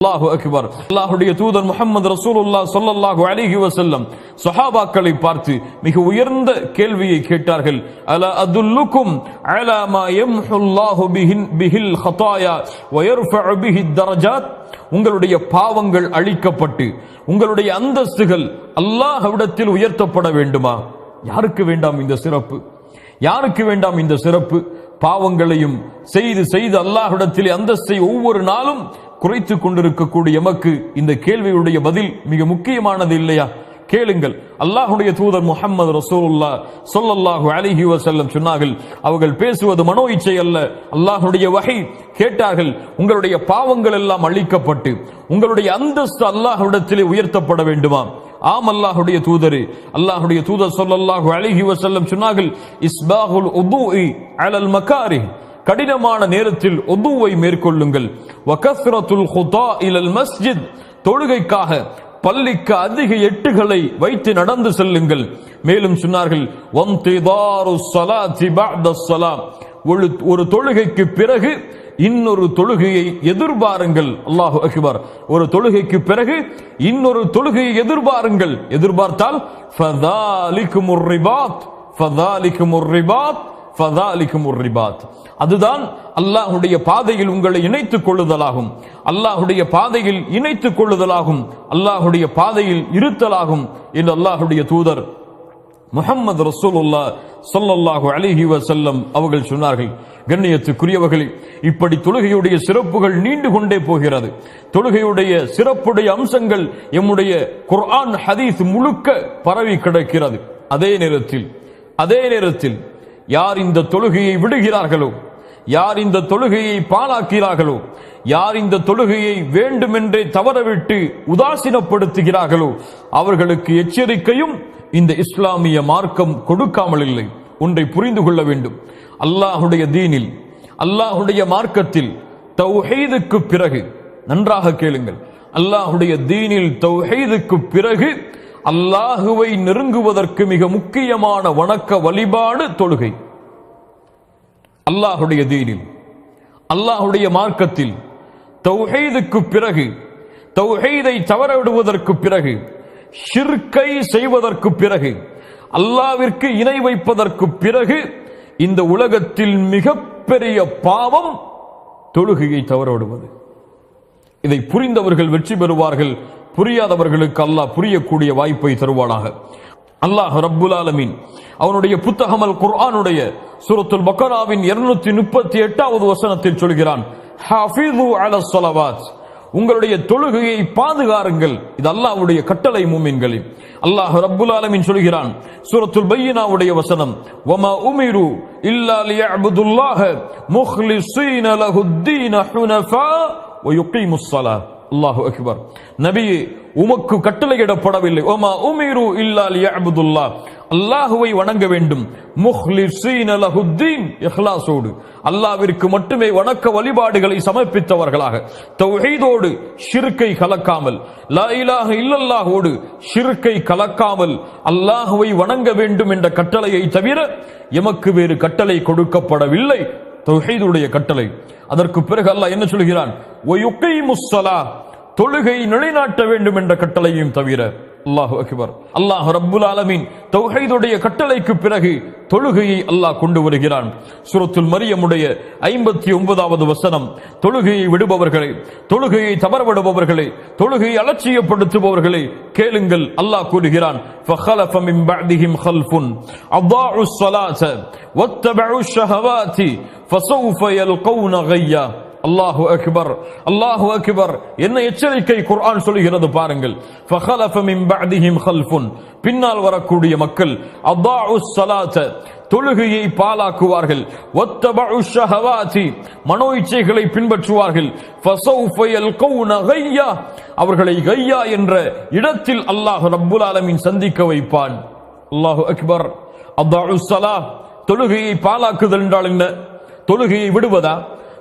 அல்லாஹு அக்பர். அல்லாஹுடைய தூதர் முகமது ரசூலுல்லாஹ் சொல்லல்லாஹு அலிஹி வசல்லம் சஹாபாக்களை பார்த்து மிக உயர்ந்த கேள்வியை கேட்டார்கள். அல அதுல்லுக்கும் அலா மா யம்ஹுல்லாஹு பிஹின் பிஹில் ஹதாயா ஒயர் பிஹி தரஜாத் உங்களுடைய பாவங்கள் அழிக்கப்பட்டு உங்களுடைய அந்தஸ்துகள் அல்லாஹ்விடத்தில் உயர்த்தப்பட வேண்டுமா? யாருக்கு வேண்டாம் இந்த சிறப்பு? யாருக்கு வேண்டாம் இந்த சிறப்பு? பாவங்களையும் செய்து செய்து அல்லாஹ்விடத்தில் அந்தஸ்தை ஒவ்வொரு நாளும் குறைத்து கொண்டிருக்கக்கூடிய எமக்கு இந்த கேள்வியுடைய பதில் மிக முக்கியமானது இல்லையா? கேளுங்கள். அல்லாஹுடைய தூதர் முஹம்மது ரசூலுல்லா சொல்லல்லாஹு அலிஹி வசல்லம் சொன்னார்கள் அவர்கள் பேசுவது மனோ இச்சை அல்ல. அல்லாஹுடைய வகை கேட்டார்கள் உங்களுடைய பாவங்கள் எல்லாம் அழிக்கப்பட்டு உங்களுடைய அந்தஸ்து அல்லாஹுடத்திலே உயர்த்தப்பட வேண்டுமா? ஆம் அல்லாஹுடைய தூதரு. அல்லாஹுடைய தூதர் சொல்லல்லாஹு அலிஹி வசல்லம் சொன்னார்கள் இஸ்பாகுல் உதுஇ அலல் மக்காரி கடினமான நேரத்தில் ஒதுவை மேற்கொள்ளுங்கள். வகஸ்ரத்துல் ஹுதா இலல் மஸ்ஜித். தொழுகைக்காக பள்ளிக்கு அதிக எட்டுகளை வைத்து நடந்து செல்லுங்கள். மேலும் சொன்னார்கள் ஒரு ஒரு தொழுகைக்கு பிறகு இன்னொரு தொழுகையை எதிர்பாருங்கள். அல்லாஹு அக்பர். ஒரு தொழுகைக்கு பிறகு இன்னொரு தொழுகையை எதிர்பாருங்கள். எதிர்பார்த்தால் ஃபதாலிக்குமுர் ரிபாத் ஃபதாலிக்குமுர் ரிபாத் அதுதான் அல்லாஹுடைய பாதையில் உங்களை இணைத்துக் கொள்ளுதலாகும். அல்லாஹுடைய பாதையில் இணைத்துக் கொள்ளுதலாகும். அல்லாஹுடைய பாதையில் இருத்தலாகும் என்று அல்லாஹுடைய தூதர் முகம்மது ரசூலுல்லா சொல்லல்லாஹு அலிஹி வசல்லம் அவர்கள் சொன்னார்கள். கண்ணியத்துக்குரியவர்களே இப்படி தொழுகையுடைய சிறப்புகள் நீண்டு கொண்டே போகிறது. தொழுகையுடைய சிறப்புடைய அம்சங்கள் எம்முடைய குர்ஆன் ஹதீஸ் முழுக்க பரவி கிடக்கிறது. அதே நேரத்தில் அதே நேரத்தில் யார் இந்த தொழுகையை விடுகிறார்களோ யார் இந்த தொழுகையை பாலாக்கிறார்களோ யார் இந்த தொழுகையை வேண்டுமென்றே தவறவிட்டு உதாசீனப்படுத்துகிறார்களோ அவர்களுக்கு எச்சரிக்கையும் இந்த இஸ்லாமிய மார்க்கம் கொடுக்காமல் இல்லை. ஒன்றை புரிந்து கொள்ள வேண்டும். அல்லாஹுடைய தீனில் அல்லாஹுடைய மார்க்கத்தில் தௌஹீதுக்கு பிறகு நன்றாக கேளுங்கள். அல்லாஹுடைய தீனில் தௌஹீதுக்கு பிறகு அல்லாஹுவை நெருங்குவதற்கு மிக முக்கியமான வணக்க வழிபாடு தொழுகை. அல்லாஹுடைய தீனில் அல்லாஹுடைய மார்க்கத்தில் தௌஹீதுக்கு பிறகு தௌஹீதை தவற விடுவதற்கு பிறகு ஷிர்கை செய்வதற்கு பிறகு அல்லாவிற்கு இணை வைப்பதற்கு பிறகு இந்த உலகத்தில் மிகப்பெரிய பாவம் தொழுகையை தவற விடுவது இதை புரிந்தவர்கள் வெற்றி பெறுவார்கள். புரியாதவர்களுக்கு அல்லாஹ் புரியக்கூடிய வாய்ப்பை தருவானாக. அல்லாஹ் ரப்புல் ஆலமீன். அவனுடைய புத்தகமல் குர்ஆனுடைய சூரத்துல் பக்கராவின் இருநூத்தி முப்பத்தி எட்டாவது வசனத்தில் சொல்கிறான் உங்களுடைய தொழுகையை பாதுகாருங்கள். இது அல்லாஹ்வுடைய கட்டளை மூமின்களின் அல்லாஹ் ரப்புல் ஆலமீன் சொல்கிறான் சூரத்துல் பையினாவுடைய வசனம் வமா உமிரு இல்லா லியஅபுதுல்லாஹ முஹ்லிஸீன லஹுத்தீன ஹுனஃபா வயுகீமுஸ் ஸலாத். அல்லாஹு அக்பர் நபியே உமக்கு கட்டளையிடப்படவில்லை. ஓமா உமிரு இல்லால் யஅபுதுல்லா அல்லாஹுவை வணங்க வேண்டும். முஹ்லிஸீன லஹுத்தீன். இஹ்லாஸோடு. அல்லாஹ்விற்கு மட்டுமே வணக்க வழிபாடுகளை சமர்ப்பித்தவர்களாக. தௌஹீதோடு. ஷிர்கை கலக்காமல். லா இலாஹ இல்லல்லாஹோடு. ஷிர்கை கலக்காமல். அல்லாஹுவை வணங்க வேண்டும் என்ற கட்டளையை தவிர எமக்கு வேறு கட்டளை கொடுக்கப்படவில்லை. தொகைதுடைய கட்டளை. அதற்கு பிறகு அல்லாஹ் என்ன சொல்கிறான்? தொழுகை நிலைநாட்ட வேண்டும் என்ற கட்டளையும் தவிர அல்லாஹு அக்பர் அல்லாஹ் ரப்புல் ஆலமின் தௌஹைதுடைய கட்டளைக்கு பிறகு தொழுகையை அல்லாஹ் கொண்டு வருகிறான். சுரத்துல் மரியமுடைய ஐம்பத்தி ஒன்பதாவது வசனம் தொழுகையை விடுபவர்களை தொழுகையை தவறவிடுபவர்களை தொழுகையை அலட்சியப்படுத்துபவர்களை கேளுங்கள் அல்லாஹ் கூறுகிறான். அல்லாஹ் அல்லாஹு அக்பர் அல்லாஹு அக்பர். என்ன எச்சரிக்கை குர்ஆன் சொல்கிறது பாருங்கள். ஃபஹலஃப மின் பஅதிஹிம் ஹல்ஃபுன் பின்னால் வரக்கூடிய மக்கள் அதாஉ ஸலாத தொழுகையை பாலாக்குவார்கள் ஒத்தபு ஷஹவாதி மனோ இச்சைகளை பின்பற்றுவார்கள். ஃபஸௌஃப யல்கௌன கையா அவர்களை கையா என்ற இடத்தில் அல்லாஹ் ரப்புல் ஆலமீன் சந்திக்க வைப்பான். அல்லாஹு அக்பர் அதாஉ ஸலா தொழுகையை பாலாக்குதல் என்றால் என்ன? தொழுகையை விடுவதா?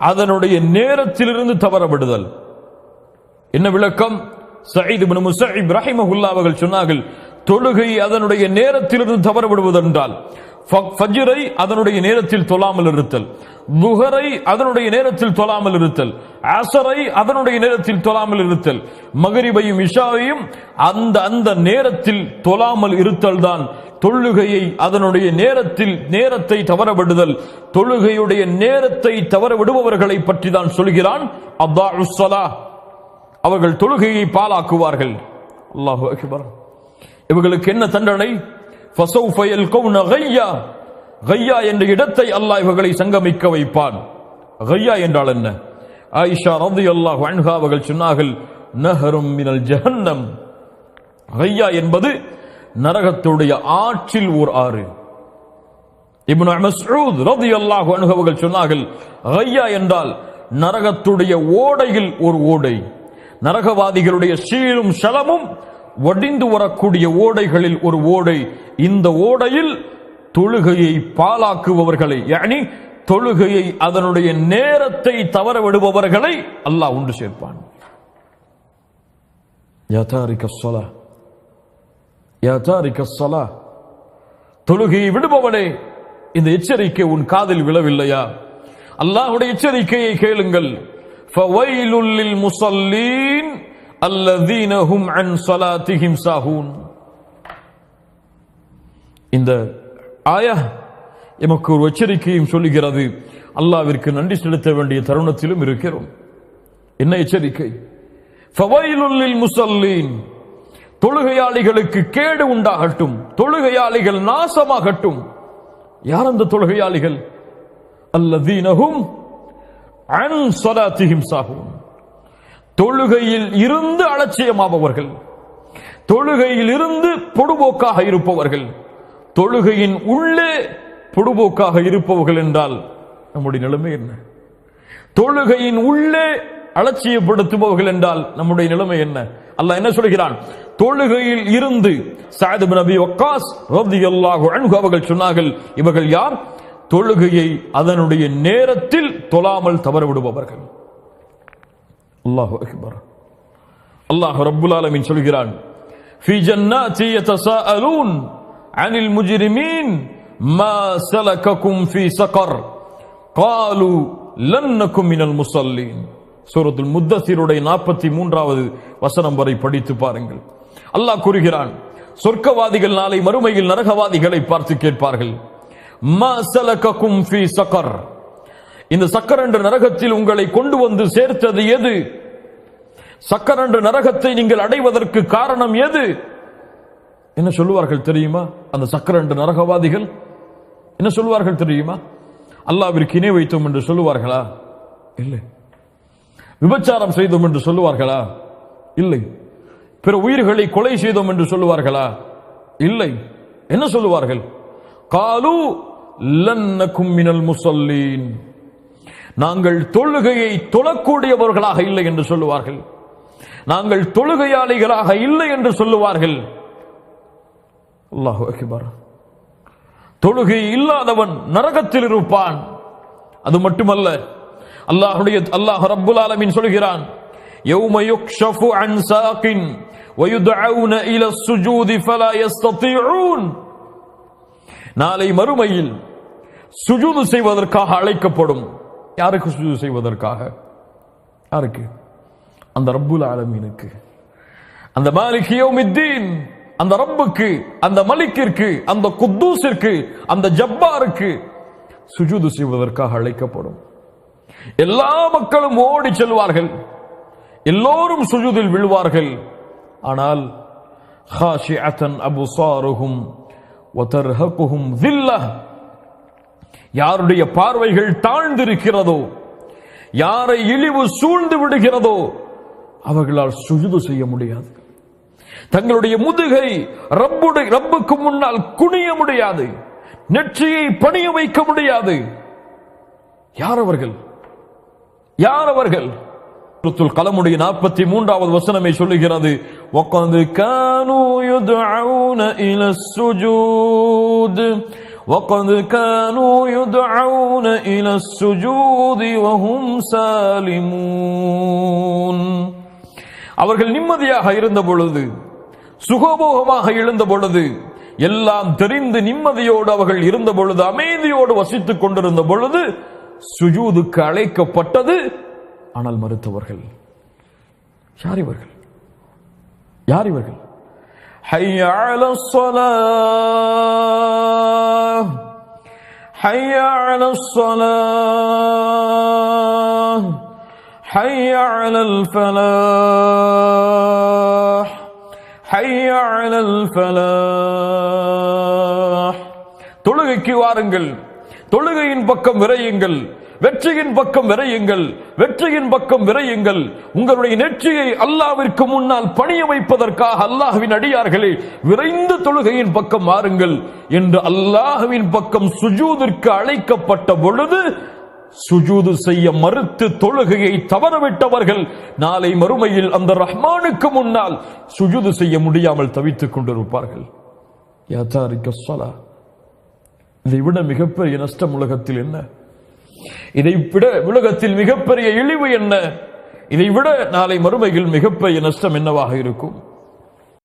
அதனுடைய நேரத்திலிருந்து தவற விடுதல் என்ன விளக்கம்? சயீத் இப்னு முஸைப் ரஹிமஹுல்லாஹ் அவர்கள் சொன்னார்கள் தொழுகை அதனுடைய நேரத்திலிருந்து தவற விடுவதென்றால் ஃபஜ்ரை அதனுடைய நேரத்தில் தொழாமல் இருத்தல். துஹரை அதனுடைய நேரத்தில் தொழாமல் இருத்தல். அசரை அதனுடைய நேரத்தில் தொழாமல் இருத்தல். மகரிபையும் இஷாவையும் அந்த அந்த நேரத்தில் தொழாமல் இருத்தல் தான் தொழுகையை அதனுடைய நேரத்தில் நேரத்தை தவற விடுதல் தொழுகையுடைய நேரத்தை தவற விடுபவர்களை பற்றி தான் சொல்கிறான். அப்தா ஸலாஹ் அவர்கள் தொழுகையை பாலாக்குவார்கள் அல்லாஹு அக்பர். இவர்களுக்கு என்ன தண்டனை? ஃபஸௌஃப யல்கௌன கய்யா கய்யா என்ற இடத்தை அல்லாஹ் இவர்களை சங்கமிக்க வைப்பான். கையா என்றால் என்ன? ஆயிஷா ரலியல்லாஹு அன்ஹா அவர்கள் சொன்னார்கள் நஹரும் மினல் ஜஹன்னம். கையா என்பது நரகத்துடைய ஆற்றில் ஓர் ஆறு. இப்னு மஸ்ஊத் ரலியல்லாஹு அன்ஹு அவர்கள் சொன்னார்கள் கையா என்றால் நரகத்துடைய ஓடையில் ஒரு ஓடை. நரகவாதிகளுடைய சீலும் சலமும் வடிந்து வரக்கூடிய ஓடைகளில் ஒரு ஓடை. இந்த ஓடையில் தொழுகையை பாலாக்குபவர்களை யானி தொழுகையை அதனுடைய நேரத்தை தவற விடுபவர்களை அல்லாஹ் உண்டு சேர்ப்பான். தொழுகையை விடுபவனே இந்த எச்சரிக்கை உன் காதில் விழவில்லையா? அல்லாஹுடைய எச்சரிக்கையை கேளுங்கள். முசல்லீன் அல்லதீனஹும் அன் ஸலாத்திஹிம் சாஹூன். இந்த ஆயா எமக்கு ஒரு எச்சரிக்கையும் சொல்லுகிறது. அல்லாவிற்கு நன்றி செலுத்த வேண்டிய தருணத்திலும் இருக்கிறோம். என்ன எச்சரிக்கை? ஃபவைலுல்லில் முசல்லீன். தொழுகையாளிகளுக்கு கேடு உண்டாகட்டும். தொழுகையாளிகள் நாசமாகட்டும். யார் அந்த தொழுகையாளிகள்? அல்லதீனஹும் அன் ஸலாத்திஹிம் சாஹூன். தொழுகையில் இருந்து அலட்சியமாபவர்கள். தொழுகையில் இருந்து பொடுபோக்காக இருப்பவர்கள். தொழுகையின் உள்ளே பொடுபோக்காக இருப்பவர்கள் என்றால் நம்முடைய நிலைமை என்ன? தொழுகையின் உள்ளே அலட்சியப்படுத்துபவர்கள் என்றால் நம்முடைய நிலைமை என்ன? அல்லாஹ் என்ன சொல்கிறான்? தொழுகையில் இருந்து சாயது நபி வக்காஸ் ரலியல்லாஹு அவர்கள் சொன்னார்கள் இவர்கள் யார்? தொழுகையை அதனுடைய நேரத்தில் தொழாமல் தவற விடுபவர்கள் அல்லாஹு அக்பர் அல்லாஹ் ரப்புல் ஆலமீன் சொல்கிறான் في جنات يتساءلون عن المجرمين ما سلككم في سقر قالوا لن نكن من المصلين சூரத்துல் முத்தசிருடைய நாற்பத்தி மூன்றாவது வசனம் வரை படித்து பாருங்கள் அல்லாஹ் கூறுகிறான் சொர்க்கவாதிகள் நாளை மறுமையில் நரகவாதிகளை பார்த்து கேட்பார்கள் மா சலகக்கும் ஃபீ சக்கர் இந்த சக்கர் என்ற நரகத்தில் உங்களை கொண்டு வந்து சேர்த்தது எது சக்கரண்டு நரகத்தை நீங்கள் அடைவதற்கு காரணம் எது? என்ன சொல்லுவார்கள் தெரியுமா? அந்த சக்கரண்டு நரகவாதிகள் என்ன சொல்லுவார்கள் தெரியுமா? அல்லாவிற்கு இணை வைத்தோம் என்று சொல்லுவார்களா? இல்லை. விபச்சாரம் செய்தோம் என்று சொல்லுவார்களா? இல்லை. பிற உயிர்களை கொலை செய்தோம் என்று சொல்லுவார்களா? இல்லை. என்ன சொல்லுவார்கள்? காலு லன்னக்கும் மினல் முசல்லீன். நாங்கள் தொழுகையை தொழக்கூடியவர்களாக இல்லை என்று சொல்லுவார்கள். நாங்கள் தொழுகையாளிகளாக இல்லை என்று சொல்லுவார்கள் அல்லாஹு அக்பர் தொழுகை இல்லாதவன் நரகத்தில் இருப்பான் அது மட்டுமல்ல அல்லாஹ்வுடைய அல்லாஹ் ரப்புல் ஆலமீன் சொல்கிறான் يوم يكشف عن ساق ويدعون إلى السجود فلا يستطيعون நாளை மறுமையில் சுஜூது செய்வதற்காக அழைக்கப்படும் யாருக்கு சுஜூது செய்வதற்காக யாருக்கு அந்த ரப்புல் ஆலமீனுக்கு. அந்த மாலிகியோமித்தீன் அந்த ரப்புக்கு அந்த மலிக்கிற்கு அந்த குத்தூசிற்கு அந்த ஜப்பாருக்கு சுஜூது செய்வதற்காக அழைக்கப்படும். எல்லா மக்களும் ஓடி செல்வார்கள். எல்லோரும் சுஜூதில் விழுவார்கள். ஆனால் அபுசாருகும் யாருடைய பார்வைகள் தாழ்ந்திருக்கிறதோ யாரை இழிவு சூழ்ந்து விடுகிறதோ அவர்களால் சுஜுது செய்ய முடியாது தங்களுடைய முதுகை ரப்புடைய ரப்புக்கு முன்னால் குனிய முடியாது நெற்றியை பணிய வைக்க முடியாது யார் அவர்கள் யார் அவர்கள் சூரத்துல் கலமுடைய நாற்பத்தி மூன்றாவது வசனமே சொல்லுகிறது وَقَدْ كَانُوا يُدْعَوْنَ إِلَى السُّجُودِ وَقَدْ كَانُوا يُدْعَوْنَ إِلَى السُّجُودِ وَهُمْ سَالِمُونَ அவர்கள் நிம்மதியாக இருந்த பொழுது சுகபோகமாக எழுந்த பொழுது எல்லாம் தெரிந்து நிம்மதியோடு அவர்கள் இருந்த பொழுது அமைதியோடு வசித்துக் கொண்டிருந்த பொழுது சுஜூதுக்கு அழைக்கப்பட்டது ஆனால் மருத்துவர்கள். யார் இவர்கள்? யார் இவர்கள்? ஹையாள حي على الصلاة حي على الفلاح حي على الفلاح தொழுகைக்கு வாருங்கள் தொழுகையின் பக்கம் விரையுங்கள் வெற்றியின் பக்கம் விரையுங்கள் வெற்றியின் பக்கம் விரையுங்கள் உங்களுடைய நெற்றியை அல்லாவிற்கு முன்னால் பணிய வைப்பதற்காக அல்லாஹ்வின் அடியார்களே விரைந்து தொழுகையின் பக்கம் வாருங்கள் என்று அல்லாஹ்வின் பக்கம் சுஜூதிற்கு அழைக்கப்பட்ட பொழுது சுஜூது செய்ய மறுத்து தொழுகையை தவறவிட்டவர்கள் நாளை மறுமையில் அந்த ரஹ்மானுக்கு முன்னால் சுஜூது செய்ய முடியாமல் தவித்துக் கொண்டிருப்பார்கள். யா இதை விட மிகப்பெரிய நஷ்டம் உலகத்தில் என்ன? இதை விட உலகத்தில் மிகப்பெரிய இழிவு என்ன? இதை விட நாளை மறுமையில் மிகப்பெரிய நஷ்டம் என்னவாக இருக்கும்?